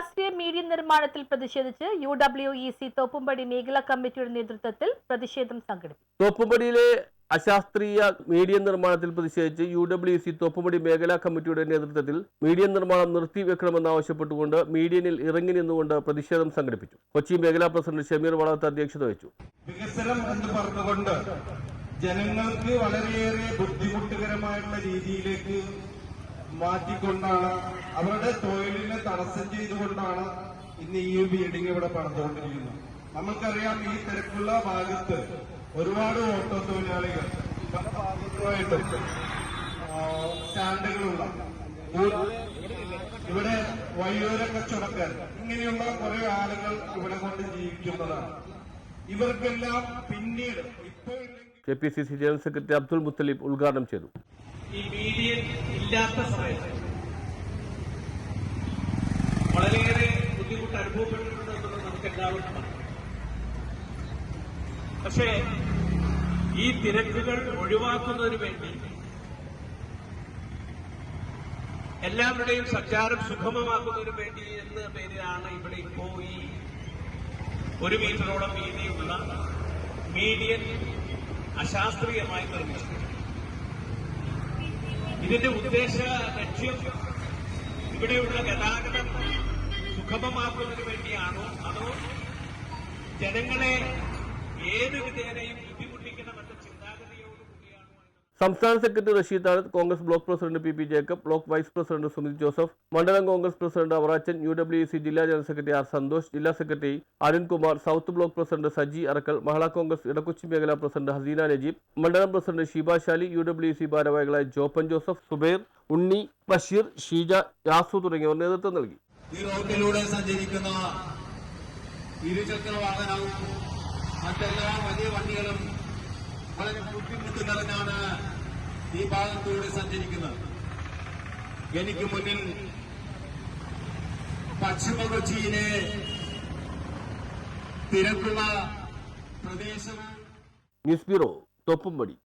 അശാസ്ത്രീയ median നിർമ്മാണത്തിൽ പ്രതിഷേധിച്ച് U W E C Thoppumpady മേഖലാ കമ്മിറ്റിയുടെ നേതൃത്വത്തിൽ പ്രതിഷേധം സംഘടിപ്പിച്ചു. തോപ്പുംപടിയിലെ അശാസ്ത്രീയ മീഡിയ നിർമ്മാണത്തിൽ പ്രതിഷേധിച്ച് യു ഡബ്ല്യു സി തോപ്പുംപടി മേഖലാ കമ്മിറ്റിയുടെ നേതൃത്വത്തിൽ മീഡിയ നിർമ്മാണം നിർത്തിവെക്കണമെന്നാവശ്യപ്പെട്ടുകൊണ്ട് മീഡിയനിൽ ഇറങ്ങി നിന്നുകൊണ്ട് പ്രതിഷേധം സംഘടിപ്പിച്ചു. കൊച്ചി മേഖലാ പ്രസിഡന്റ് ഷമീർ വളത്ത് അധ്യക്ഷത വഹിച്ചു. വികസനം എന്ന് പറഞ്ഞുകൊണ്ട് ജനങ്ങൾക്ക് വളരെയേറെ ബുദ്ധിമുട്ടുകരമായിട്ടുള്ള രീതിയിലേക്ക് മാറ്റിക്കൊണ്ടാണ് അവരുടെ തൊഴിലിനെ തടസ്സം ചെയ്തുകൊണ്ടാണ് ഇന്ന് ഈ ബിൽഡിംഗ് ഇവിടെ പണിതുകൊണ്ടിരിക്കുന്നത്. നമുക്കറിയാം ഈ തിരക്കുള്ള ഭാഗത്ത് ഒരുപാട് ഓട്ടോ തൊഴിലാളികൾ പല ഭാഗത്തുമായിട്ട് സ്റ്റാൻഡുകളുള്ള ഇവിടെ വഴിയോര കച്ചവടക്കാർ ഇങ്ങനെയുള്ള കുറെ ആളുകൾ ഇവിടെ കൊണ്ട് ജീവിക്കുന്നതാണ്. ഇവർക്കെല്ലാം പിന്നീട് ഇപ്പോൾ K P C C general secretary Abdul Muthaleeb ഉദ്ഘാടനം ചെയ്തു. ഈ മീഡിയൻ ഇല്ലാത്ത സമയത്ത് വളരെയേറെ ബുദ്ധിമുട്ട് അനുഭവപ്പെട്ടിട്ടുണ്ട് എന്നുള്ളത് നമുക്ക് എല്ലാവർക്കും പക്ഷേ ഈ തിരക്കുകൾ ഒഴിവാക്കുന്നതിന് വേണ്ടി എല്ലാവരുടെയും സഞ്ചാരം സുഗമമാക്കുന്നതിന് വേണ്ടി എന്ന പേരിലാണ് ഇവിടെ ഇപ്പോ ഈ ഒരു മീറ്ററോളം വീതിയുള്ള മീഡിയൻ അശാസ്ത്രീയമായി നിർമ്മിച്ചത് ഇതിന്റെ ഉദ്ദേശ ലക്ഷ്യം ഇവിടെയുള്ള ഗതാഗതം സുഗമമാക്കുന്നതിന് വേണ്ടിയാണോ? അതോ ജനങ്ങളെ ഏത് വിധേനയും സംസ്ഥാന secretary Rasheed Thazhath Congress block president P P Jacob block vice president Sunil Joseph മണ്ഡലം Congress president Avarachan U W C ജില്ലാ ജനറൽ സെക്രട്ടറി ആർ സന്തോഷ് ജില്ലാ secretary Arunkumar south block president Saji Arakkal Mahila Congress Edakochi മേഖലാ president Haseena Najeeb മണ്ഡലം president Sheeba Shali U W C ഭാരവാഹികളായ ജോപ്പൻ ജോസഫ് സുബൈർ ഉണ്ണി ബഷീർ ഷീജ യാസു തുടങ്ങിയവർ നേതൃത്വം നൽകി. ഈ സഞ്ചരിക്കുന്ന ഇരുചക്ര വാഹനവും മറ്റെല്ലാ വലിയ വണ്ടികളും വളരെ ബുദ്ധിമുട്ട് നിറഞ്ഞാണ് ഈ ഭാഗത്തൂടെ സഞ്ചരിക്കുന്നത്. എനിക്ക് മുന്നിൽ പശ്ചിമ കൊച്ചിയിലെ തിരക്കുള്ള പ്രദേശവും ന്യൂസ് ബ്യൂറോ തോപ്പുംപടി.